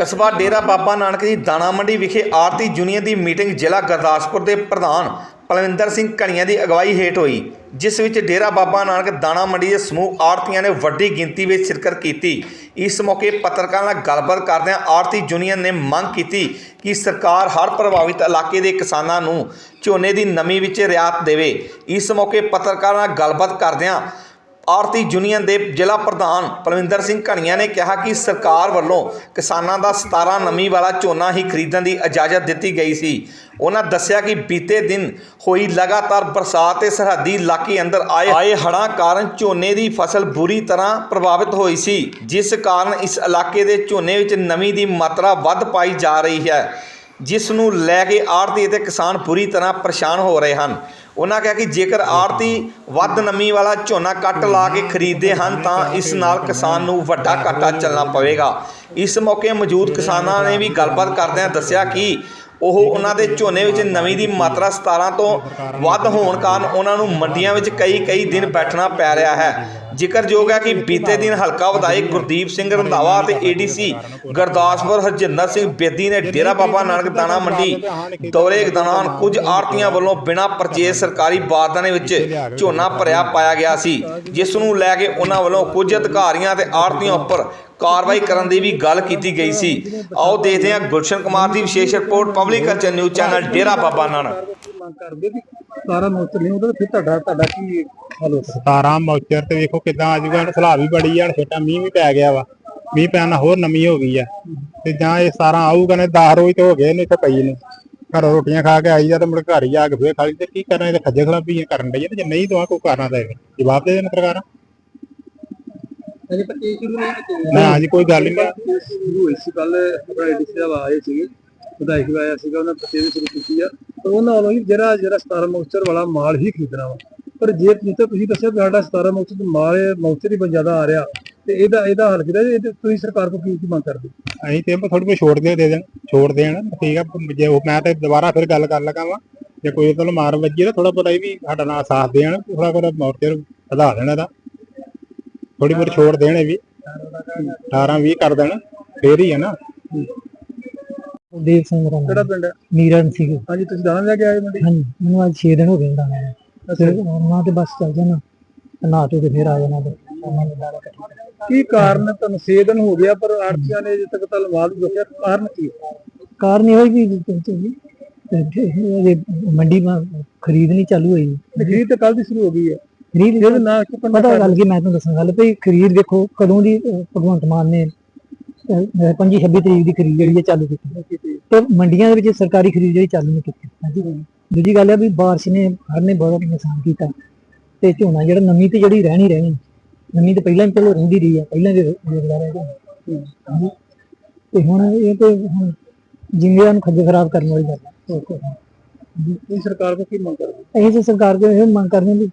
ਕਸਬਾ ਡੇਰਾ ਬਾਬਾ ਨਾਨਕ ਦੀ ਦਾਣਾ ਮੰਡੀ ਵਿਖੇ ਆਰਤੀ ਯੂਨੀਅਨ ਦੀ ਮੀਟਿੰਗ ਜ਼ਿਲ੍ਹਾ ਗੁਰਦਾਸਪੁਰ ਦੇ ਪ੍ਰਧਾਨ ਪਲਵਿੰਦਰ ਸਿੰਘ ਕਣੀਆਂ ਦੀ ਅਗਵਾਈ ਹੇਠ ਹੋਈ, ਜਿਸ ਵਿੱਚ ਡੇਰਾ ਬਾਬਾ ਨਾਨਕ ਦਾਣਾ ਮੰਡੀ ਦੇ ਸਮੂਹ ਆੜਤੀਆਂ ਨੇ ਵੱਡੀ ਗਿਣਤੀ ਵਿੱਚ ਸ਼ਿਰਕਤ ਕੀਤੀ। ਇਸ ਮੌਕੇ ਪੱਤਰਕਾਰਾਂ ਨਾਲ ਗੱਲਬਾਤ ਕਰਦਿਆਂ ਆੜਤੀ ਯੂਨੀਅਨ ਨੇ ਮੰਗ ਕੀਤੀ ਕਿ ਸਰਕਾਰ ਹਰ ਪ੍ਰਭਾਵਿਤ ਇਲਾਕੇ ਦੇ ਕਿਸਾਨਾਂ ਨੂੰ ਝੋਨੇ ਦੀ ਨਮੀ ਵਿੱਚ ਰਿਆਤ ਦੇਵੇ। ਇਸ ਮੌਕੇ ਪੱਤਰਕਾਰਾਂ ਨਾਲ ਗੱਲਬਾਤ ਕਰਦਿਆਂ ਆਰਤੀ ਯੂਨੀਅਨ ਦੇ ਜ਼ਿਲ੍ਹਾ ਪ੍ਰਧਾਨ ਪਲਵਿੰਦਰ ਸਿੰਘ ਘਣੀਆਂ ਨੇ ਕਿਹਾ ਕਿ ਸਰਕਾਰ ਵੱਲੋਂ ਕਿਸਾਨਾਂ ਦਾ 17 ਨਮੀ ਵਾਲਾ ਝੋਨਾ ਹੀ ਖਰੀਦਣ ਦੀ ਇਜਾਜ਼ਤ ਦਿੱਤੀ ਗਈ ਸੀ। ਉਹਨਾਂ ਦੱਸਿਆ ਕਿ ਬੀਤੇ ਦਿਨ ਹੋਈ ਲਗਾਤਾਰ ਬਰਸਾਤ ਤੇ ਸਰਹੱਦੀ ਇਲਾਕੇ ਅੰਦਰ ਆਏ ਆਏ ਹੜ੍ਹਾਂ ਕਾਰਨ ਝੋਨੇ ਦੀ ਫਸਲ ਬੁਰੀ ਤਰ੍ਹਾਂ ਪ੍ਰਭਾਵਿਤ ਹੋਈ ਸੀ, ਜਿਸ ਕਾਰਨ ਇਸ ਇਲਾਕੇ ਦੇ ਝੋਨੇ ਵਿੱਚ ਨਮੀ ਦੀ ਮਾਤਰਾ ਵੱਧ ਪਾਈ ਜਾ ਰਹੀ ਹੈ, ਜਿਸ ਨੂੰ ਲੈ ਕੇ ਆੜਤੀ ਅਤੇ ਕਿਸਾਨ ਪੂਰੀ ਤਰ੍ਹਾਂ ਪਰੇਸ਼ਾਨ ਹੋ ਰਹੇ ਹਨ। ਉਹਨਾਂ ਕਿਹਾ ਕਿ ਜੇਕਰ ਆੜਤੀ ਵੱਧ ਨਮੀ ਵਾਲਾ ਝੋਨਾ ਕੱਟ ਲਾ ਕੇ ਖਰੀਦਦੇ ਹਨ ਤਾਂ ਇਸ ਨਾਲ ਕਿਸਾਨ ਨੂੰ ਵੱਡਾ ਘਾਟਾ ਚੱਲਣਾ ਪਵੇਗਾ। ਇਸ ਮੌਕੇ ਮੌਜੂਦ ਕਿਸਾਨਾਂ ਨੇ ਵੀ ਗੱਲਬਾਤ ਕਰਦਿਆਂ ਦੱਸਿਆ ਕਿ ਉਹ ਉਹਨਾਂ ਦੇ ਝੋਨੇ ਵਿੱਚ ਨਮੀ ਦੀ ਮਾਤਰਾ 17 ਤੋਂ ਵੱਧ ਹੋਣ ਕਾਰਨ ਉਹਨਾਂ ਨੂੰ ਮੰਡੀਆਂ ਵਿੱਚ ਕਈ ਕਈ ਦਿਨ ਬੈਠਣਾ ਪੈ ਰਿਹਾ ਹੈ। ਜ਼ਿਕਰਯੋਗ ਹੈ ਕਿ ਬੀਤੇ ਦਿਨ ਹਲਕਾ ਵਿਧਾਇਕ ਗੁਰਦੀਪ ਸਿੰਘ ਰੰਧਾਵਾ ਅਤੇ ਏਡੀਸੀ ਗੁਰਦਾਸਪੁਰ ਹਰਜਿੰਦਰ ਸਿੰਘ ਬੇਦੀ ਨੇ ਡੇਰਾ ਬਾਬਾ ਨਾਨਕ ਦਾਣਾ ਮੰਡੀ ਦੌਰੇ ਦੌਰਾਨ ਕੁਝ ਆੜਤੀਆਂ ਵੱਲੋਂ ਬਿਨਾਂ ਪਰਚੇਸ ਸਰਕਾਰੀ ਬਾਰਦਾਨੇ ਵਿੱਚ ਝੋਨਾ ਭਰਿਆ ਪਾਇਆ ਗਿਆ ਸੀ, ਜਿਸ ਨੂੰ ਲੈ ਕੇ ਉਹਨਾਂ ਵੱਲੋਂ ਕੁਝ ਅਧਿਕਾਰੀਆਂ ਤੇ ਆੜਤੀਆਂ ਉੱਪਰ ਕਾਰਵਾਈ ਕਰਨ ਦੀ ਵੀ ਗੱਲ ਕੀਤੀ ਗਈ ਸੀ। ਆਓ ਦੇਖਦੇ ਹਾਂ ਗੁਲਸ਼ਨ ਕੁਮਾਰ ਦੀ ਵਿਸ਼ੇਸ਼ report Public Culture News channel Dera Baba Nanak. ਮੰਗ ਕਰਦੇ ਵੀ ਸਾਰਾ ਮੌਸਮ ਨਹੀਂ ਉਹਦਾ ਫਿਰ ਤੁਹਾਡਾ ਤੁਹਾਡਾ ਕੀ ਹੱਲ ਹੋ ਸਕਦਾ 17 ਮੌਚਰ ਤੇ ਵੇਖੋ ਕਿਦਾਂ ਆ ਜੂਗਾ ਹੁਣ ਸਲਾਹ ਵੀ ਬੜੀ ਆ ਛੇਟਾ ਮੀਂਹ ਵੀ ਪੈ ਗਿਆ ਵਾ। ਮੀਂਹ ਪੈਣ ਨਾਲ ਹੋਰ ਨਮੀ ਹੋ ਗਈ ਆ। ਤੇ ਜਾਂ ਇਹ 17 ਆਊਗਾ ਨੇ 10 ਰੋਜ਼ ਤੇ ਹੋ ਗਏ ਨੇ ਇੱਥੇ ਪਈ ਨੂੰ। ਘਰੋਂ ਰੋਟੀਆਂ ਖਾ ਕੇ ਆਈ ਜਾ ਤੇ ਮੁੜ ਘਰ ਹੀ ਆ ਕੇ ਫੇਰ ਖਾਲੀ। ਤੇ ਕੀ ਕਰਨਾ ਇਹ ਖੱਜੇ ਖਲਾਬੀ ਕਰਨ ਡਈ ਤੇ ਜੇ ਨਹੀਂ ਦਵਾ ਕੋਈ ਕਰਨਾ ਤਾਂ ਜਵਾਬ ਦੇ ਦੇਣ ਸਰਕਾਰ। ਅਜੇ ਪਰ ਇਹ ਸ਼ੁਰੂ ਨਹੀਂ ਕੀਤੀ ਨਾ ਅੱਜ ਕੋਈ ਗੱਲ ਨਹੀਂ। ਸ਼ੁਰੂ ਹੋਈ ਸੀ ਕੱਲ ਆਪਣਾ ਏਡੀਸੀ ਦਾ ਆਏ ਸੀਗੇ ਵਿਧਾਇਕ ਆਇਆ ਸੀਗਾ ਉਹਨਾਂ ਪੱਤੇ ਵੀ ਸ਼ੁਰੂ ਕੀਤੀ ਆ। ਪਰ ਉਹਨਾਂ ਵੱਲੋਂ ਜਿਹੜਾ ਜਿਹੜਾ 17 ਮੌਸਚਰ ਵਾਲਾ ਮਾਲ ਹੀ ਖਰੀਦਣਾ ਵਾ। ਪਰ ਜੇ ਤੁਸੀਂ ਦੱਸਿਆ ਸਾਡਾ 17 ਮੌਸਚਰ ਦਾ ਮਾਲ ਮੌਸਚਰ ਹੀ ਜ਼ਿਆਦਾ ਆ ਰਿਹਾ ਤੇ ਇਹਦਾ ਇਹਦਾ ਹੱਲ ਕਿਹਦਾ ਇਹ ਤੇ ਤੁਸੀਂ ਸਰਕਾਰ ਕੋਲ ਕੀ ਕੀ ਮੰਗ ਕਰਦੇ? ਅਸੀਂ ਤੇ ਥੋੜੀ ਬਹੁਤ ਛੋੜ ਦੇ ਦੇ ਦੇਣ ਛੋੜ ਦੇਣ ਠੀਕ ਆ ਜੇ ਉਹ ਮੈਂ ਤੇ ਦੁਬਾਰਾ ਫਿਰ ਗੱਲ ਕਰ ਲਗਾ ਵਾ ਜੇ ਕੋਈ ਤੁਹਾਨੂੰ ਮਾਰ ਵੱਜੀ ਤਾਂ ਥੋੜਾ ਇਹ ਵੀ ਸਾਡਾ ਨਾਲ ਸਾਥ ਦੇਣ ਥੋੜਾ ਬਹੁਤਾ ਮੌਰਚਰ ਵਧਾ ਦੇਣ ਇਹਦਾ। ਥੋੜੀ ਬਹੁਤ ਛੋੜ ਦੇਣ ਇਹ ਵੀ। 18 20 ਕਰ ਦੇਣ ਫੇਰ ਹੀ ਹੈ ਨਾ। ਦੇਵ ਸਿੰਘ ਰਾਮ ਕਿਹੜਾ ਪਿੰਡ ਹੈ? ਮੀਰਨ ਸੀ ਹਾਂਜੀ ਤੁਸੀਂ ਦਾਣਾ ਲੈ ਕੇ ਆਏ ਮੰਡੀ? ਹਾਂਜੀ ਮੈਨੂੰ ਅੱਜ 6 ਦਿਨ ਹੋ ਗਏ ਦਾਣਾ ਨੂੰ। ਤੇ ਉਹਨਾਂ ਤੇ ਬਸ ਚੱਲ ਜਾਣਾ। ਤੇ ਧੋ ਕੇ ਫਿਰ ਆ ਜਾਣਾ ਤੇ ਨੇ। ਕੀ ਕਾਰਨ ਤੁਹਾਨੂੰ 6 ਦਿਨ ਹੋ ਗਿਆ ਪਰ ਆੜਤੀਆਂ ਨੇ ਅਜੇ ਤੱਕ ਤਾਂ ਨਹੀਂ ਦੱਸਿਆ ਕਾਰਨ ਕੀ ਕਾਰਨ ਇਹ ਹੋਈ ਵੀ ਤੇ ਇਹ ਮੰਡੀ ਮਾ ਖਰੀਦ ਨਹੀਂ ਚਾਲੂ ਹੋਈ। ਖਰੀਦ ਤਾਂ ਕੱਲ ਦੀ ਸ਼ੁਰੂ ਹੋ ਗਈ ਹੈ। ਖਰੀਦ ਇਹਦੇ ਨਾਲ ਪਤਾ ਗੱਲ ਕੀ ਮੈਂ ਤੁਹਾਨੂੰ ਦੱਸਾਂ ਗੱਲ ਭਈ ਖਰੀਦ ਵੇਖੋ ਕਦੋਂ ਦੀ ਭਗਵੰਤ ਮਾਨ ਨੇ 25 26 ਤਰੀਕ ਦੀ ਖਰੀਦ ਜਿਹੜੀ ਹੈ ਚਾਲੂ ਕੀਤੀ। ਤੇ ਮੰਡੀਆਂ ਦੇ ਵਿੱਚ ਸਰਕਾਰੀ ਖਰੀਦ ਜਿਹੜੀ ਚਾਲੂ ਨਹੀਂ ਕੀਤੀ। ਹਾਂਜੀ ਦੂਜੀ ਗੱਲ ਹੈ ਵੀ ਬਾਰਿਸ਼ ਨੇ ਹੜ ਨੇ ਬਹੁਤ ਨੁਕਸਾਨ ਕੀਤਾ। ਤੇ ਝੋਨਾ ਜਿਹੜਾ ਨਮੀ ਤੇ ਜਿਹੜੀ ਰਹਿਣੀ ਰਹਿਣੀ ਨਮੀ ਤੇ ਪਹਿਲਾਂ ਹੀ ਚਲੋ ਰਹਿੰਦੀ ਰਹੀ ਆ ਪਹਿਲਾਂ ਦੇ ਰੇਗਲਾ ਰਹਿ ਤੇ ਹੁਣ ਇਹ ਤੇ ਹੁਣ ਜਿੰਦਿਆਂ ਨੂੰ ਖੱਜੇ ਖਰਾਬ ਕਰਨ ਵਾਲੀ ਗੱਲ ਹੈ ਹੋਰ। ਤੁਸੀਂ ਸਰਕਾਰ ਕੋਲ ਕੀ ਮੰਗ ਕਰਦੇ ਤਾਂ ਸਰਕਾਰ ਕੋਲ ਇਹ ਮੰਗ ਕਰਦੇ ਹਾਂ ਵੀ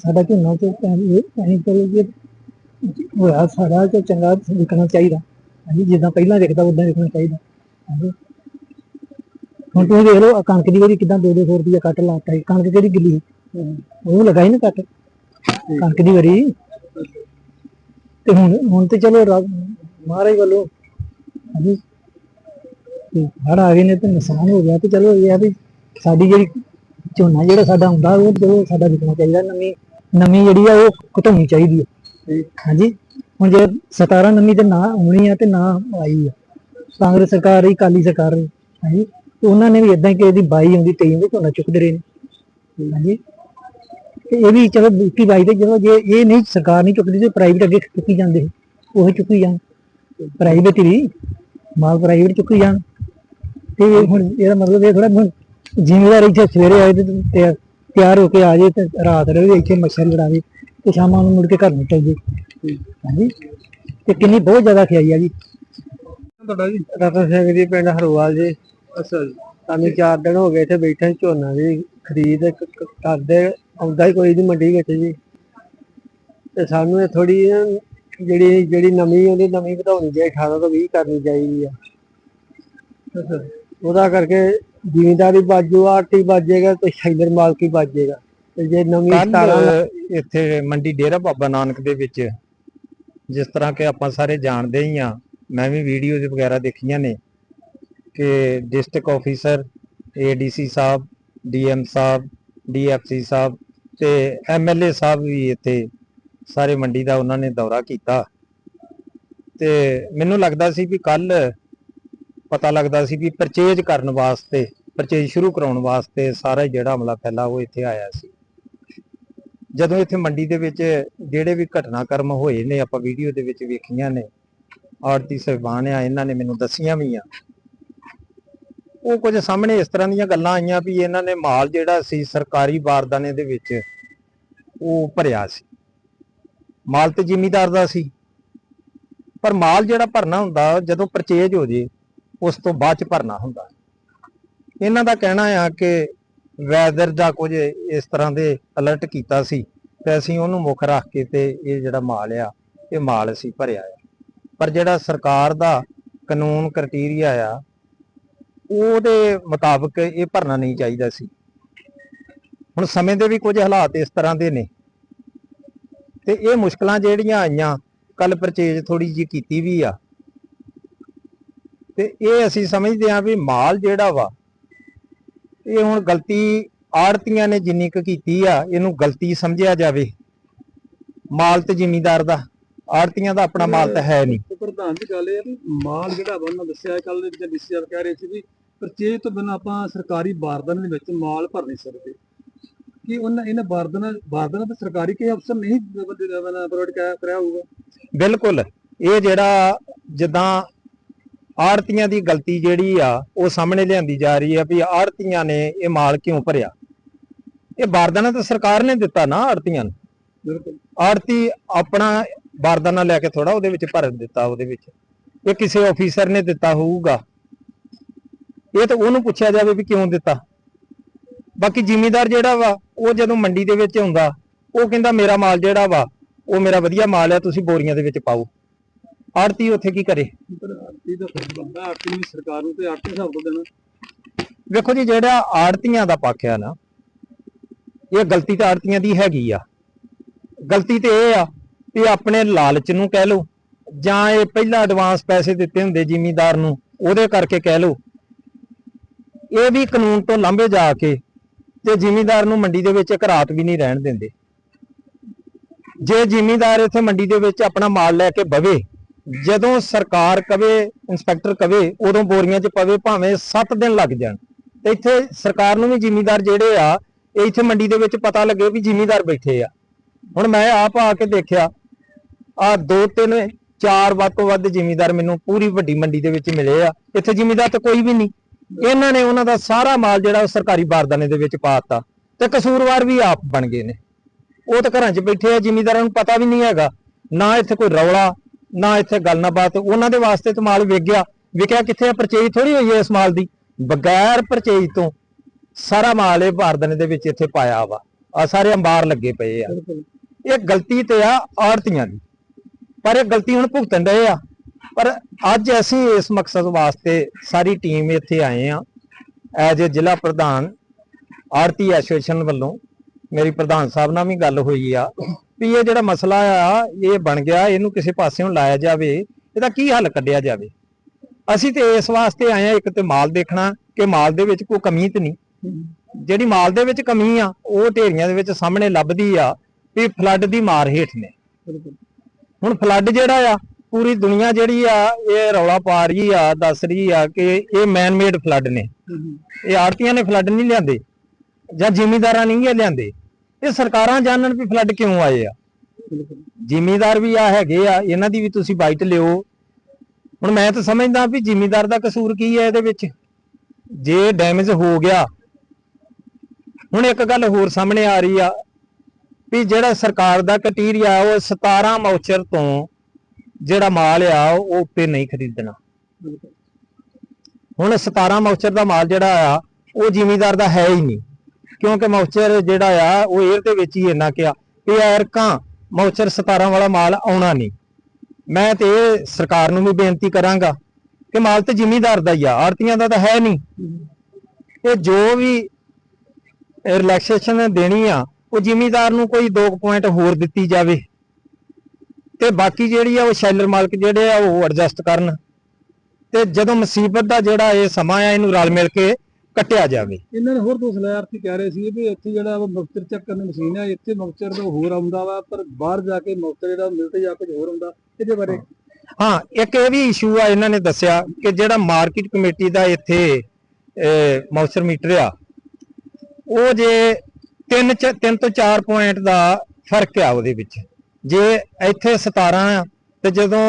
ਸਾਡਾ ਝੋਨਾ ਤੇ ਅਸੀਂ ਚਲੋ ਜੇ ਹੋਇਆ ਸਾਡਾ ਤੇ ਚੰਗਾ ਵਿਕਣਾ ਚਾਹੀਦਾ। ਹਾਂਜੀ ਜਿੱਦਾਂ ਪਹਿਲਾਂ ਵਿਕਦਾ ਉਦਾਂ ਵਿਕਣਾ ਚਾਹੀਦਾ। ਹਾਂਜੀ। ਹੁਣ ਤੁਸੀਂ ਦੇਖ ਲਓ, ਆਹ ਕਣਕ ਦੀ ਵਾਰੀ ਕਿਦਾਂ 2-200 ਰੁਪਏ ਕੱਟ ਲਾਤਾ ਸੀ। ਕਣਕ ਕਿਹੜੀ ਗਿੱਲੀ ਸੀ? ਉਹ ਲਗਾਈ ਨਾ ਕੱਟ। ਕਣਕ ਦੀ ਵਾਰੀ। ਤੇ ਹੁਣ ਹੁਣ ਤੇ ਚਲੋ ਰੱਬ, ਮਹਾਰਾਜ ਵੱਲੋਂ, ਹਾਂਜੀ। ਤੇ ਹੜ ਆ ਗਏ ਨੇ ਤੇ ਨੁਕਸਾਨ ਹੋ ਗਿਆ ਤੇ ਚਲੋ ਇਹ ਆ ਵੀ ਸਾਡੀ ਜਿਹੜੀ ਝੋਨਾ ਜਿਹੜਾ ਸਾਡਾ ਹੁੰਦਾ, ਉਹ ਚਲੋ ਸਾਡਾ ਵਿਕਣਾ ਚਾਹੀਦਾ ਨਵੀਂ। ਨਵੀਂ ਜਿਹੜੀ ਆ, ਉਹ ਘਟਾਉਣੀ ਚਾਹੀਦੀ ਹੈ ਹਾਂਜੀ? ਹੁਣ ਜੇ 17 ਨਵੀਂ ਤੇ ਨਾ ਆਉਣੀ ਆ ਤੇ ਨਾ ਆਈ ਆ। ਕਾਂਗਰਸ ਸਰਕਾਰ ਰਹੀ ਕਾਲੀ ਸਰਕਾਰ ਰਹੀ, ਹਾਂਜੀ? ਉਹਨਾਂ ਨੇ ਵੀ ਇਦਾਂ ਕਿ ਇਹਦੀ 22 ਆਉਂਦੀ 23 ਆਉਂਦੀ ਝੋਨਾ ਚੁੱਕਦੇ ਰਹੇ ਨੇ। ਹਾਂਜੀ? ਤੇ ਇਹ ਵੀ ਚਲੋ ਬੂਟੀ ਬਾਈ ਤੇ ਜਦੋਂ ਜੇ ਇਹ ਨਹੀਂ, ਸਰਕਾਰ ਨਹੀਂ ਚੁੱਕਦੀ ਤੇ ਪ੍ਰਾਈਵੇਟ ਅੱਗੇ ਚੁੱਕੀ ਜਾਂਦੇ ਸੀ, ਉਹ ਚੁੱਕੀ ਜਾਣ। ਪ੍ਰਾਈਵੇਟ ਹੀ ਮਾਲ ਪ੍ਰਾਈਵੇਟ ਚੁੱਕੀ ਜਾਣ। ਤੇ ਹੁਣ ਇਹਦਾ ਮਤਲਬ ਇਹ ਥੋੜਾ ਹੁਣ ਜ਼ਿਮੀਦਾਰ ਇੱਥੇ ਸਵੇਰੇ ਆਏ ਤੇ ਤਿਆਰ ਹੋ ਕੇ ਆ ਜੇ ਤੇ ਰਾਤ ਰਹੇ ਇੱਥੇ ਮੱਛਰ ਲੜਾਵੇ ਤੇ ਸ਼ਾਮਾਂ ਨੂੰ ਮੁੜ ਕੇ ਘਰ ਨਿਕਲ ਜੇ ਹਾਂਜੀ? ਤੇ ਕਿੰਨੀ ਬਹੁਤ ਜ਼ਿਆਦਾ ਖਿਆਈ ਆ ਜੀ। ਤੁਹਾਡਾ ਜੀ? ਰਤਨ ਸਿੰਘ ਜੀ ਪਿੰਡ ਹਰਵਾਲ ਜੀ। ਅੱਛਾ ਜੀ। ਸਾਨੂੰ 4 ਦਿਨ ਹੋ ਗਏ ਇੱਥੇ ਬੈਠੇ ਝੋਨਾ ਦੀ ਖਰੀਦ ਕਰਦੇ ਆਉਂਦਾ ਹੀ ਕੋਈ ਨਹੀਂ ਮੰਡੀ ਵਿੱਚ ਜੀ। ਤੇ ਸਾਨੂੰ ਇਹ ਥੋੜੀ ਜਿਹੜੀ ਜਿਹੜੀ ਨਵੀਂ ਉਹਦੀ ਨਵੀਂ ਵਧਾਉਣੀ ਚਾਹੀਦੀ 18 ਤੋਂ 20 ਕਰਨੀ ਚਾਹੀਦੀ ਆ। ਉਹਦਾ ਕਰਕੇ ਜ਼ਿਮੀਦਾਰੀ ਬਾਜੂ ਆਰਟੀ ਬਾਜੇਗਾ ਤੇ ਸ਼ੈਲਰ ਮਾਲਕੀ ਬਾਜੇਗਾ। ਤੇ ਜੇ ਨਵੀਂ ਕੱਲ 17 ਇੱਥੇ ਮੰਡੀ ਡੇਰਾ ਬਾਬਾ ਨਾਨਕ ਦੇ ਵਿੱਚ ਜਿਸ ਤਰ੍ਹਾਂ ਕਿ ਆਪਾਂ ਸਾਰੇ ਜਾਣਦੇ ਹੀ ਆ ਮੈਂ ਵੀ ਵੀਡੀਓਜ਼ ਵਗੈਰਾ ਦੇਖੀਆਂ ਨੇ ਕਿ district officer ADC sahib DM sahib DFC sahib ਤੇ ਐਮਐਲਏ ਸਾਹਿਬ ਵੀ ਇੱਥੇ ਸਾਰੇ ਮੰਡੀ ਦਾ ਉਹਨਾਂ ਨੇ ਦੌਰਾ ਕੀਤਾ। ਤੇ ਮੈਨੂੰ ਲੱਗਦਾ ਸੀ ਵੀ ਕੱਲ ਪਤਾ ਲੱਗਦਾ ਸੀ ਵੀ ਪਰਚੇਜ ਕਰਨ ਵਾਸਤੇ, ਪਰਚੇਜ ਸ਼ੁਰੂ ਕਰਾਉਣ ਵਾਸਤੇ ਸਾਰਾ ਜਿਹੜਾ ਹਮਲਾ ਫੈਲਾ ਉਹ ਇੱਥੇ ਆਇਆ ਸੀ। ਜਦੋਂ ਇੱਥੇ ਮੰਡੀ ਦੇ ਵਿੱਚ ਜਿਹੜੇ ਵੀ ਘਟਨਾਕ੍ਰਮ ਹੋਏ ਨੇ, ਆਪਾਂ ਵੀਡੀਓ ਦੇ ਵਿੱਚ ਵੇਖੀਆਂ ਨੇ ਆਰਤੀ ਸਹਿਬਾਨ ਆ, ਇਹਨਾਂ ਨੇ ਮੈਨੂੰ ਦੱਸੀਆਂ ਵੀ ਆ। ਉਹ ਕੁਝ ਸਾਹਮਣੇ ਇਸ ਤਰ੍ਹਾਂ ਦੀਆਂ ਗੱਲਾਂ ਆਈਆਂ ਵੀ ਇਹਨਾਂ ਨੇ ਮਾਲ ਜਿਹੜਾ ਸੀ, ਸਰਕਾਰੀ ਬਾਰਦਾਨੇ ਦੇ ਵਿੱਚ ਉਹ ਭਰਿਆ ਸੀ। ਮਾਲ ਤੇ ਜ਼ਿਮੀਦਾਰ ਦਾ ਸੀ। ਪਰ ਮਾਲ ਜਿਹੜਾ ਭਰਨਾ ਹੁੰਦਾ, ਜਦੋਂ ਪਰਚੇਜ ਹੋ ਜੇ ਉਸ ਤੋਂ ਬਾਅਦ ਚ ਭਰਨਾ ਹੁੰਦਾ। ਇਹਨਾਂ ਦਾ ਕਹਿਣਾ ਆ ਕਿ ਵੈਦਰ ਦਾ ਕੁਝ ਇਸ ਤਰ੍ਹਾਂ ਦੇ ਅਲਰਟ ਕੀਤਾ ਸੀ ਤੇ ਅਸੀਂ ਉਹਨੂੰ ਮੁੱਖ ਰੱਖ ਕੇ ਤੇ ਇਹ ਜਿਹੜਾ ਮਾਲ ਆ, ਇਹ ਮਾਲ ਅਸੀਂ ਭਰਿਆ ਆ। ਪਰ ਜਿਹੜਾ ਸਰਕਾਰ ਦਾ ਕਾਨੂੰਨ ਕ੍ਰਾਈਟੇਰੀਆ ਆ, ਉਹਦੇ ਮੁਤਾਬਕ ਇਹ ਭਰਨਾ ਨਹੀਂ ਚਾਹੀਦਾ ਸੀ। ਹੁਣ ਸਮੇਂ ਦੇ ਵੀ ਕੁਝ ਹਾਲਾਤ ਇਸ ਤਰ੍ਹਾਂ ਦੇ ਨੇ। ਤੇ ਇਹ ਮੁਸ਼ਕਲਾਂ ਜਿਹੜੀਆਂ ਆਈਆਂ ਕੱਲ ਪਰਚੇਜ ਥੋੜੀ ਜੀ ਕੀਤੀ ਵੀ ਆ। ਤੇ ਇਹ ਅਸੀਂ ਸਮਝਦੇ ਹਾਂ ਵੀ ਮਾਲ ਜਿਹੜਾ ਵਾ ਇਹ ਹੁਣ ਗਲਤੀ ਆੜਤੀਆਂ ਨੇ ਜਿੰਨੀ ਕੁ ਕੀਤੀ ਆ ਇਹਨੂੰ ਗਲਤੀ ਸਮਝਿਆ ਜਾਵੇ। ਮਾਲ ਤੇ ਜ਼ਿਮੀਂਦਾਰ ਦਾ ਆੜਤੀਆਂ ਦਾ ਆਪਣਾ ਮਾਲ ਤਾਂ ਹੈ ਨਹੀਂ। ਪ੍ਰਧਾਨ ਦੀ ਗੱਲ ਇਹ ਹੈ ਵੀ ਮਾਲ ਜਿਹੜਾ ਉਹਨਾਂ ਦੱਸਿਆ ਕੱਲ ਦੇ ਵਿੱਚ ਡੀਸੀ ਸਾਹਿਬ ਕਹਿ ਰਹੇ ਸੀ ਵੀ ਪਰਚੇਜ ਤੋਂ ਬਿਨਾਂ ਆਪਾਂ ਸਰਕਾਰੀ ਬਾਰਦਾਨੇ ਦੇ ਵਿੱਚ ਮਾਲ ਭਰ ਨਹੀਂ ਸਕਦੇ। ਕਿ ਉਹਨਾਂ ਇਹਨਾਂ ਬਾਰਦਾਨਾ ਬਾਰਦਾਨਾ ਤੇ ਸਰਕਾਰੀ ਕੇ ਅਫਸਰ ਨਹੀਂ ਪ੍ਰੋਵਾਈਡ ਹੋਊਗਾ। ਬਿਲਕੁਲ ਇਹ ਜਿਹੜਾ ਜਿੱਦਾਂ ਆੜਤੀਆਂ ਦੀ ਗਲਤੀ ਜਿਹੜੀ ਆ ਉਹ ਸਾਹਮਣੇ ਲਿਆਂਦੀ ਜਾ ਰਹੀ ਆ ਵੀ ਆੜਤੀਆਂ ਨੇ ਇਹ ਮਾਲ ਕਿਉਂ ਭਰਿਆ? ਇਹ ਬਾਰਦਾਨਾ ਤਾਂ ਸਰਕਾਰ ਨੇ ਦਿੱਤਾ ਨਾ ਆੜਤੀਆਂ ਨੂੰ। ਬਿਲਕੁਲ। ਆੜਤੀ ਆਪਣਾ ਬਾਰਦਾਨਾ ਲੈ ਕੇ ਥੋੜਾ ਉਹਦੇ ਵਿੱਚ ਭਰ ਦਿੱਤਾ ਉਹਦੇ ਵਿੱਚ। ਇਹ ਕਿਸੇ ਆਫੀਸਰ ਨੇ ਦਿੱਤਾ ਹੋਊਗਾ। ਇਹ ਤਾਂ ਉਹਨੂੰ ਪੁੱਛਿਆ ਜਾਵੇ ਵੀ ਕਿਉਂ ਦਿੱਤਾ। ਬਾਕੀ ਜ਼ਿਮੀਂਦਾਰ ਜਿਹੜਾ ਵਾ ਉਹ ਜਦੋਂ ਮੰਡੀ ਦੇ ਵਿੱਚ ਆਉਂਦਾ ਉਹ ਕਹਿੰਦਾ ਮੇਰਾ ਮਾਲ ਜਿਹੜਾ ਵਾ ਉਹ ਮੇਰਾ ਵਧੀਆ ਮਾਲ ਆ ਤੁਸੀਂ ਬੋਰੀਆਂ ਦੇ ਵਿੱਚ ਪਾਓ। ਆੜਤੀ ਉੱਥੇ ਕੀ ਕਰੇ? ਪਰ ਦਾ ਫਰਜ਼ ਬਣਦਾ ਨੂੰ ਸਰਕਾਰ ਨੂੰ ਤੇ ਆਰਤੀ ਹਿਸਾਬ ਤੋਂ ਦੇਣਾ। ਵੇਖੋ ਜੀ, ਜਿਹੜਾ ਆੜਤੀਆਂ ਦਾ ਪੱਖ ਆ ਨਾ, ਇਹ ਗਲਤੀ ਤਾਂ ਆੜਤੀਆਂ ਦੀ ਹੈਗੀ ਆ। ਗਲਤੀ ਤੇ ਇਹ ਆ ਵੀ ਆਪਣੇ ਲਾਲਚ ਨੂੰ ਕਹਿ ਲਓ, ਜਾਂ ਇਹ ਪਹਿਲਾਂ ਐਡਵਾਂਸ ਪੈਸੇ ਦਿੱਤੇ ਹੁੰਦੇ ਜ਼ਿਮੀਂਦਾਰ ਨੂੰ, ਉਹਦੇ ਕਰਕੇ ਕਹਿ ਲਓ। ਇਹ ਵੀ ਕਾਨੂੰਨ ਤੋਂ ਲਾਂਭੇ ਜਾ ਕੇ ਤੇ ਜ਼ਿਮੀਂਦਾਰ ਨੂੰ ਮੰਡੀ ਦੇ ਵਿੱਚ ਇੱਕ ਰਾਤ ਵੀ ਨਹੀਂ ਰਹਿਣ ਦਿੰਦੇ। ਜੇ ਜ਼ਿਮੀਂਦਾਰ ਇੱਥੇ ਮੰਡੀ ਦੇ ਵਿੱਚ ਆਪਣਾ ਮਾਲ ਲੈ ਕੇ ਬਵੇ ਜਦੋਂ ਸਰਕਾਰ ਕਵੇ, ਇੰਸਪੈਕਟਰ ਕਵੇ, ਉਦੋਂ ਬੋਰੀਆਂ 'ਚ ਪਵੇ, ਭਾਵੇਂ 7 ਦਿਨ ਲੱਗ ਜਾਣ। ਤੇ ਇੱਥੇ ਸਰਕਾਰ ਨੂੰ ਵੀ ਜਿਮੀਦਾਰ ਜਿਹੜੇ ਆ ਇੱਥੇ ਮੰਡੀ ਦੇ ਵਿੱਚ ਪਤਾ ਲੱਗੇ ਵੀ ਜਿਮੀਦਾਰ ਬੈਠੇ ਆ। ਹੁਣ ਮੈਂ ਆਪ ਆ ਕੇ ਦੇਖਿਆ, ਆ ਦੋ ਤਿੰਨ, ਚਾਰ ਵੱਧ ਤੋਂ ਵੱਧ ਜ਼ਿਮੀਦਾਰ ਮੈਨੂੰ ਪੂਰੀ ਵੱਡੀ ਮੰਡੀ ਦੇ ਵਿੱਚ ਮਿਲੇ ਆ। ਇੱਥੇ ਜਿਮੀਦਾਰ ਤਾਂ ਕੋਈ ਵੀ ਨਹੀਂ। ਇਹਨਾਂ ਨੇ ਉਹਨਾਂ ਦਾ ਸਾਰਾ ਮਾਲ ਜਿਹੜਾ ਉਹ ਸਰਕਾਰੀ ਬਾਰਦਾਨੇ ਦੇ ਵਿੱਚ ਪਾਤਾ ਤੇ ਕਸੂਰਵਾਰ ਵੀ ਆਪ ਬਣ ਗਏ ਨੇ। ਉਹ ਤਾਂ ਘਰਾਂ 'ਚ ਬੈਠੇ ਆ, ਜ਼ਿਮੀਦਾਰਾਂ ਨੂੰ ਪਤਾ ਵੀ ਨਹੀਂ ਹੈਗਾ। ਨਾ ਇੱਥੇ ਕੋਈ ਰੌਲਾ ਨਾ ਇੱਥੇ ਗੱਲ ਨਾ ਬਾਤ, ਉਹਨਾਂ ਦੇ ਵਾਸਤੇ ਤਾਂ ਮਾਲ ਵਿਕ ਗਿਆ। ਵਿਕਿਆ ਕਿੱਥੇ ਆ? ਪਰਚੇਜ ਥੋੜੀ ਹੋਈ ਹੈ ਇਸ ਮਾਲ ਦੀ। ਬਗੈਰ ਪਰਚੇਜ ਤੋਂ ਸਾਰਾ ਮਾਲ ਇਹ ਬਾਰਦਾਨੇ ਦੇ ਵਿੱਚ ਇੱਥੇ ਪਾਇਆ ਵਾ। ਆ ਸਾਰੇ ਅੰਬਾਰ ਲੱਗੇ ਪਏ ਆ। ਇਹ ਗਲਤੀ ਤੇ ਆ ਆੜਤੀਆਂ ਦੀ। ਪਰ ਇਹ ਗਲਤੀ ਹੁਣ ਭੁਗਤਣ ਰਹੇ ਆ। ਪਰ ਅੱਜ ਅਸੀਂ ਇਸ ਮਕਸਦ ਵਾਸਤੇ ਸਾਰੀ ਟੀਮ ਇੱਥੇ ਆਏ ਆ। ਐਜ ਏ ਜ਼ਿਲ੍ਹਾ ਪ੍ਰਧਾਨ ਆਰਤੀ ਐਸੋਸੀਏਸ਼ਨ ਵੱਲੋਂ ਮੇਰੀ ਪ੍ਰਧਾਨ ਸਾਹਿਬ ਨਾਲ ਵੀ ਗੱਲ ਹੋਈ ਆ। ਵੀ ਇਹ ਜਿਹੜਾ ਮਸਲਾ ਆ ਇਹ ਬਣ ਗਿਆ ਇਹਨੂੰ ਕਿਸੇ ਪਾਸਿਓਂ ਲਾਇਆ ਜਾਵੇ ਇਹਦਾ ਕੀ ਹੱਲ ਕੱਢਿਆ ਜਾਵੇ? ਅਸੀਂ ਤੇ ਇਸ ਵਾਸਤੇ ਆਏ ਆ ਇੱਕ ਤੇ ਮਾਲ ਦੇਖਣਾ ਕਿ ਮਾਲ ਦੇ ਵਿੱਚ ਕੋਈ ਕਮੀ ਤੇ ਨਹੀਂ। ਜਿਹੜੀ ਮਾਲ ਦੇ ਵਿੱਚ ਕਮੀ ਆ ਉਹ ਢੇਰੀਆਂ ਦੇ ਵਿੱਚ ਸਾਹਮਣੇ ਲੱਭਦੀ ਆ ਵੀ ਫਲੱਡ ਦੀ ਮਾਰ ਹੇਠ ਨੇ। ਹੁਣ ਫਲੱਡ ਜਿਹੜਾ ਆ ਪੂਰੀ ਦੁਨੀਆ ਜਿਹੜੀ ਆ ਇਹ ਰੌਲਾ ਪਾ ਰਹੀ ਆ ਦੱਸ ਰਹੀ ਆ ਕਿ ਇਹ ਮੈਨ ਮੇਡ ਫਲੱਡ ਨੇ। ਇਹ ਆੜਤੀਆਂ ਨੇ ਫਲੱਡ ਨਹੀਂ ਲਿਆਂਦੇ ਜਾਂ ਜ਼ਿਮੀਂਦਾਰਾਂ ਨਹੀਂ ਇਹ ਲਿਆਂਦੇ। ਇਹ ਸਰਕਾਰਾਂ ਜਾਣਨ ਵੀ ਫਲੱਡ ਕਿਉਂ ਆਏ ਆ? ਜ਼ਿਮੀਦਾਰ ਵੀ ਆ ਹੈਗੇ ਆ, ਇਹਨਾਂ ਦੀ ਵੀ ਤੁਸੀਂ ਬਾਈਟ ਲਿਓ। ਹੁਣ ਮੈਂ ਤਾਂ ਸਮਝਦਾ ਵੀ ਜ਼ਿਮੀਦਾਰ ਦਾ ਕਸੂਰ ਕੀ ਹੈ ਇਹਦੇ ਵਿੱਚ? ਜੇ ਡੈਮੇਜ ਹੋ ਗਿਆ, ਹੁਣ ਇੱਕ ਗੱਲ ਹੋਰ ਸਾਹਮਣੇ ਆ ਰਹੀ ਆ ਵੀ ਜਿਹੜਾ ਸਰਕਾਰ ਦਾ ਕਟੀਰੀਆ ਉਹ 17 ਮਾਊਚਰ ਤੋਂ ਜਿਹੜਾ ਮਾਲ ਆ, ਉਹ ਉੱਤੇ ਨਹੀਂ ਖਰੀਦਣਾ। ਹੁਣ 17 ਮਾਊਚਰ ਦਾ ਮਾਲ ਜਿਹੜਾ ਆ, ਉਹ ਜ਼ਿਮੀਦਾਰ ਦਾ ਹੈ ਹੀ ਨਹੀਂ। ਕਿਉਂਕਿ ਮਾਊਚਰ ਜਿਹੜਾ ਆ, ਉਹ 에ਅਰ ਦੇ ਵਿੱਚ ਹੀ ਇੰਨਾ ਕਿਹਾ ਵੀ ਐਰਕਾਂ ਮਾਊਚਰ 17 ਵਾਲਾ ਮਾਲ ਆਉਣਾ ਨਹੀਂ। ਮੈਂ ਤੇ ਸਰਕਾਰ ਨੂੰ ਵੀ ਬੇਨਤੀ ਕਰਾਂਗਾ ਕਿ ਮਾਲ ਤੇ ਜ਼ਿਮੀਦਾਰ ਦਾ ਹੀ ਆ ਆੜਤੀਆਂ ਦਾ ਤਾਂ ਹੈ ਨਹੀਂ। ਇਹ ਜੋ ਵੀ ਰਿਲੈਕਸੇਸ਼ਨ ਦੇਣੀ ਆ, ਉਹ ਜ਼ਿਮੀਦਾਰ ਨੂੰ ਕੋਈ 2 ਪੁਆਇੰਟ ਹੋਰ ਦਿੱਤੀ ਜਾਵੇ। ਤੇ ਬਾਕੀ ਜਿਹੜੀ ਆ ਉਹ ਸ਼ੈਲਰ ਮਾਲਕ ਜਿਹੜੇ ਆ ਉਹ ਐਡਜਸਟ ਕਰਨ। ਤੇ ਜਦੋਂ ਮੁਸੀਬਤ ਦਾ ਜਿਹੜਾ ਇਹ ਸਮਾਂ ਆ, ਇਹਨੂੰ ਰਲ ਮਿਲ ਕੇ ਕੱਟਿਆ ਜਾਵੇ। ਇਹਨਾਂ ਨੇ ਹੋਰ ਦੋਸ਼ ਲਾਇਆ ਆਰਤੀ ਕਹਿ ਰਹੇ ਸੀ ਵੀ ਇੱਥੇ ਜਿਹੜਾ ਮੁਕਤਰ ਚੱਕ ਕਰਨ ਦੀ ਮਸ਼ੀਨ ਹੈ ਇੱਥੇ ਮੁਕਤਰ ਤੋਂ ਹੋਰ ਆਉਂਦਾ ਵਾ ਪਰ ਬਾਹਰ ਜਾ ਕੇ ਮੁਕਤਰ ਜਿਹੜਾ ਮਿਲਦੇ ਜਾਂ ਕੁਝ ਹੋਰ ਆਉਂਦਾ ਇਹਦੇ ਬਾਰੇ ਹਾਂ ਇੱਕ ਇਹ ਵੀ ਇਸ਼ੂ ਆ ਇਹਨਾਂ ਨੇ ਦੱਸਿਆ ਕਿ ਜਿਹੜਾ ਮਾਰਕੀਟ ਕਮੇਟੀ ਦਾ ਇੱਥੇ ਮੌਸਰ ਮੀਟਰ ਆ ਉਹ ਜੇ 3 3 ਤੋਂ 4 ਪੁਆਇੰਟ ਦਾ ਫ਼ਰਕ ਆ ਉਹਦੇ ਵਿੱਚ। ਜੇ ਇੱਥੇ 17 ਆ ਤੇ ਜਦੋਂ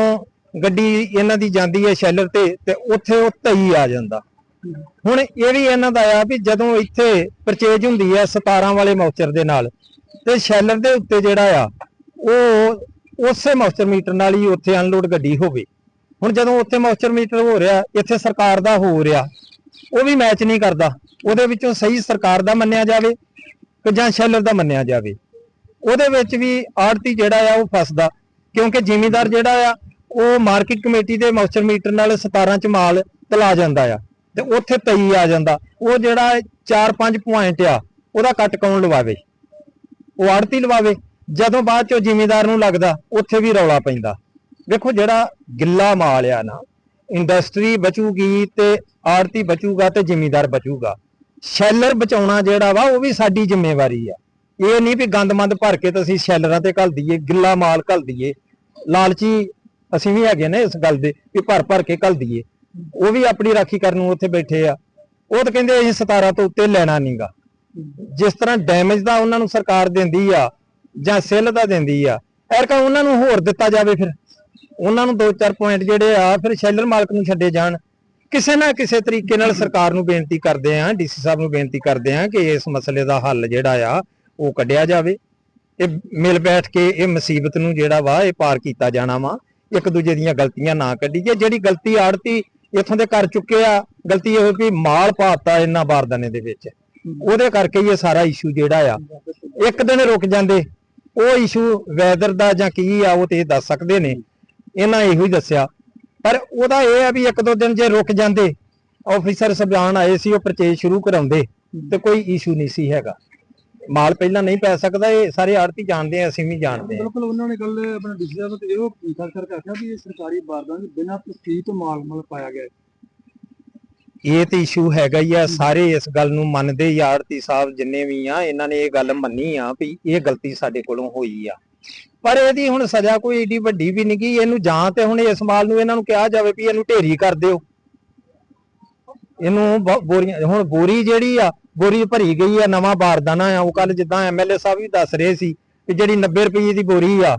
ਗੱਡੀ ਇਹਨਾਂ ਦੀ ਜਾਂਦੀ ਹੈ ਸ਼ੈਲਰ ਤੇ ਤੇ ਉੱਥੇ ਉਹ 23 ਆ ਜਾਂਦਾ। ਹੁਣ ਇਹ ਵੀ ਇਹਨਾਂ ਦਾ ਆ ਵੀ ਜਦੋਂ ਇੱਥੇ ਪਰਚੇਜ ਹੁੰਦੀ ਹੈ 17 ਵਾਲੇ ਮੌਚਰ ਦੇ ਨਾਲ, ਤੇ ਸ਼ੈਲਰ ਦੇ ਉੱਤੇ ਜਿਹੜਾ ਆ, ਉਹ ਉਸੇ ਮੌਚਰ ਮੀਟਰ ਨਾਲ ਹੀ ਉੱਥੇ ਅਨਲੋਡ ਗੱਡੀ ਹੋਵੇ। ਹੁਣ ਜਦੋਂ ਉੱਥੇ ਮੌਚਰ ਮੀਟਰ ਹੋ ਰਿਹਾ, ਇੱਥੇ ਸਰਕਾਰ ਦਾ ਹੋ ਰਿਹਾ, ਉਹ ਵੀ ਮੈਚ ਨਹੀਂ ਕਰਦਾ। ਉਹਦੇ ਵਿੱਚੋਂ ਸਹੀ ਸਰਕਾਰ ਦਾ ਮੰਨਿਆ ਜਾਵੇ ਕਿ ਜਾਂ ਸ਼ੈਲਰ ਦਾ ਮੰਨਿਆ ਜਾਵੇ। ਉਹਦੇ ਵਿੱਚ ਵੀ ਆੜਤੀ ਜਿਹੜਾ ਆ, ਉਹ ਫਸਦਾ, ਕਿਉਂਕਿ ਜ਼ਿਮੀਦਾਰ ਜਿਹੜਾ ਆ, ਉਹ ਮਾਰਕੀਟ ਕਮੇਟੀ ਦੇ ਮੌਚਰ ਮੀਟਰ ਨਾਲ 17 ਚ ਮਾਲ ਤਲਾ ਜਾਂਦਾ ਆ। ਤੇ ਉੱਥੇ ਤਈ ਆ ਜਾਂਦਾ। ਉਹ ਜਿਹੜਾ 4-5 ਪੁਆਇੰਟ ਆ, ਉਹਦਾ ਕੱਟ ਕੌਣ ਲਵਾਵੇ? ਉਹ ਆੜਤੀ ਲਵਾਵੇ। ਜਦੋਂ ਬਾਅਦ ਚੋਂ ਜਿਮੀਦਾਰ ਨੂੰ ਲੱਗਦਾ, ਉੱਥੇ ਵੀ ਰੌਲਾ ਪੈਂਦਾ। ਵੇਖੋ ਜਿਹੜਾ ਗਿੱਲਾ ਮਾਲ ਆ ਨਾ ਇੰਡਸਟਰੀ ਬਚੂਗੀ ਤੇ ਆੜਤੀ ਬਚੂਗਾ ਤੇ ਜ਼ਿਮੀਦਾਰ ਬਚੂਗਾ। ਸ਼ੈਲਰ ਬਚਾਉਣਾ ਜਿਹੜਾ ਵਾ, ਉਹ ਵੀ ਸਾਡੀ ਜ਼ਿੰਮੇਵਾਰੀ ਆ। ਇਹ ਨਹੀਂ ਵੀ ਗੰਦਮੰਦ ਭਰ ਕੇ ਤਾਂ ਅਸੀਂ ਸ਼ੈਲਰਾਂ ਤੇ ਘੱਲ ਦਈਏ, ਗਿੱਲਾ ਮਾਲ ਘੱਲ ਦਈਏ। ਲਾਲਚੀ ਅਸੀਂ ਵੀ ਹੈਗੇ ਨੇ ਇਸ ਗੱਲ ਦੇ, ਵੀ ਭਰ ਭਰ ਕੇ ਘੱਲ ਦਈਏ। ਉਹ ਵੀ ਆਪਣੀ ਰਾਖੀ ਕਰਨ ਨੂੰ ਉੱਥੇ ਬੈਠੇ ਆ। ਉਹ ਤਾਂ ਕਹਿੰਦੇ ਅਸੀਂ 17 ਤੋਂ ਉੱਤੇ ਲੈਣਾ ਨਹੀਂਗਾ ਜਿਸ ਤਰ੍ਹਾਂ ਡੈਮੇਜ ਦਾ ਉਹਨਾਂ ਨੂੰ ਸਰਕਾਰ ਦਿੰਦੀ ਆ ਜਾਂ ਸੇਲ ਦਾ ਦਿੰਦੀ ਆ ਐਰਕਾ ਉਹਨਾਂ ਨੂੰ ਹੋਰ ਦਿੱਤਾ ਜਾਵੇ ਫਿਰ। ਉਹਨਾਂ ਨੂੰ 2-4 ਪੁਆਇੰਟ ਜਿਹੜੇ ਆ, ਫਿਰ ਸ਼ੈਲਰ ਮਾਲਕ ਨੂੰ ਛੱਡੇ ਜਾਣ। ਕਿਸੇ ਨਾ ਕਿਸੇ ਤਰੀਕੇ ਨਾਲ ਸਰਕਾਰ ਨੂੰ ਬੇਨਤੀ ਕਰਦੇ ਆ ਡੀਸੀ ਸਾਹਿਬ ਨੂੰ ਬੇਨਤੀ ਕਰਦੇ ਆ ਕਿ ਇਸ ਮਸਲੇ ਦਾ ਹੱਲ ਜਿਹੜਾ ਆ, ਉਹ ਕੱਢਿਆ ਜਾਵੇ। ਇਹ ਮਿਲ ਬੈਠ ਕੇ ਇਹ ਮੁਸੀਬਤ ਨੂੰ ਜਿਹੜਾ ਵਾ, ਇਹ ਪਾਰ ਕੀਤਾ ਜਾਣਾ ਵਾ। ਇੱਕ ਦੂਜੇ ਦੀਆਂ ਗਲਤੀਆਂ ਨਾ ਕੱਢੀਏ। ਜਿਹੜੀ ਗਲਤੀ ਆੜਤੀ ਇੱਥੋਂ ਦੇ ਕਰ ਚੁੱਕੇ ਆ। ਗਲਤੀ ਇਹ ਵੀ ਮਾਲ ਪਾਤਾ ਇਹਨਾਂ ਬਾਰਦਾਨੇ ਦੇ ਵਿੱਚ। ਉਹਦੇ ਕਰਕੇ ਇਹ ਸਾਰਾ ਇਸ਼ੂ ਜਿਹੜਾ ਆ। ਇੱਕ ਦਿਨ ਰੁਕ ਜਾਂਦੇ। ਉਹ ਇਸ਼ੂ ਵੈਦਰ ਦਾ ਜਾਂ ਕੀ ਆ, ਉਹ ਤੇ ਦੱਸ ਸਕਦੇ ਨੇ। ਇਹਨਾਂ ਇਹੋ ਹੀ ਦੱਸਿਆ। ਪਰ ਉਹਦਾ ਇਹ ਆ ਵੀ ਇੱਕ ਦੋ ਦਿਨ ਜੇ ਰੁਕ ਜਾਂਦੇ ਆਫੀਸਰ ਸਬਜ਼ਾਨ ਆਏ ਸੀ, ਉਹ ਪਰਚੇਜ ਸ਼ੁਰੂ ਕਰਾਉਂਦੇ ਤੇ ਕੋਈ ਇਸ਼ੂ ਨਹੀਂ ਸੀ ਹੈਗਾ। ਮਾਲ ਪਹਿਲਾਂ ਨਹੀਂ ਪੈ ਸਕਦਾ ਇਹ ਸਾਰੇ ਆੜਤੀ ਜਾਣਦੇ ਆ ਅਸੀਂ ਵੀ ਜਾਣਦੇ ਆ। ਬਿਲਕੁਲ ਉਹਨਾਂ ਨੇ ਗੱਲ ਆਪਣੇ ਡੀਸੀ ਸਾਹਿਬ ਤੇ ਇਹੋ ਖਾਸ ਕਰਕੇ ਆਖਿਆ ਵੀ ਇਹ ਸਰਕਾਰੀ ਬਾਰਦਾਂ ਦੇ ਬਿਨਾਂ ਤਸਦੀਕ ਤੋਂ ਮਾਲ ਮਲ ਪਾਇਆ ਗਿਆ। ਇਹ ਤੇ ਇਸ਼ੂ ਹੈਗਾ ਹੀ ਆ ਸਾਰੇ ਇਸ ਗੱਲ ਨੂੰ ਮੰਨਦੇ ਹੀ ਆ, ਆੜਤੀ ਸਾਹਿਬ ਜਿੰਨੇ ਵੀ ਆ ਇਹਨਾਂ ਨੇ ਇਹ ਗੱਲ ਮੰਨੀ ਆ ਵੀ ਇਹ ਗਲਤੀ ਸਾਡੇ ਕੋਲੋਂ ਹੋਈ ਆ। ਪਰ ਇਹਦੀ ਹੁਣ ਸਜ਼ਾ ਕੋਈ ਏਡੀ ਵੱਡੀ ਵੀ ਨਹੀਂ ਗਈ ਇਹਨੂੰ ਜਾਂ ਤੇ ਹੁਣ ਇਸ ਮਾਲ ਨੂੰ ਇਹਨਾਂ ਨੂੰ ਕਿਹਾ ਜਾਵੇ ਵੀ ਇਹਨੂੰ ਢੇਰੀ ਕਰ ਦਿਓ। ਇਹਨੂੰ ਬੋਰੀਆਂ ਹੁਣ ਬੋਰੀ ਜਿਹੜੀ ਆ ਬੋਰੀ ਭਰੀ ਗਈ ਆ, ਨਵਾਂ ਬਾਰਦਾਨਾ ਆ। ਉਹ ਕੱਲ ਜਿੱਦਾਂ ਐਮਐਲਏ ਸਾਹਿਬ ਵੀ ਦੱਸ ਰਹੇ ਸੀ ਕਿ ਜਿਹੜੀ 90 ਰੁਪਏ ਦੀ ਬੋਰੀ ਆ